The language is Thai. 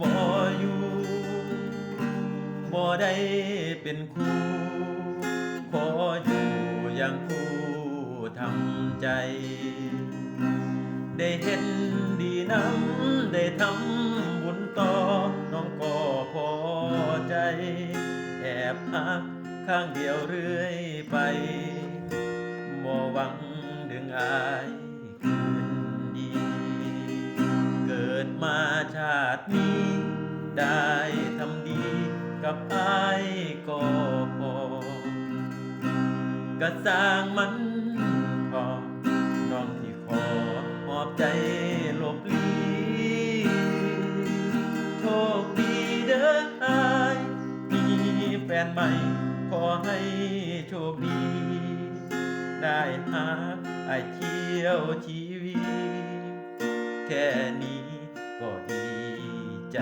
บ่อยู่บ่ได้เป็นครูขออยู่อย่างครูทำใจ ได้เห็นดีน้ำได้ทำบุญต่อน้องก็พอใจ แอบอักข้างเดียวเรื่อยไปบ่หวังดึงอาย มาชาตินี้ ได้ทำดีกับอายก็พอก็สร้างมันพอน้องที่ขอมอบใจหลบลีโชคดีเด้ออายมีแฟนใหม่ ขอให้โชคดี ได้หาไอเที่ยวชีวิตแค่นี้ ก็ดีใจ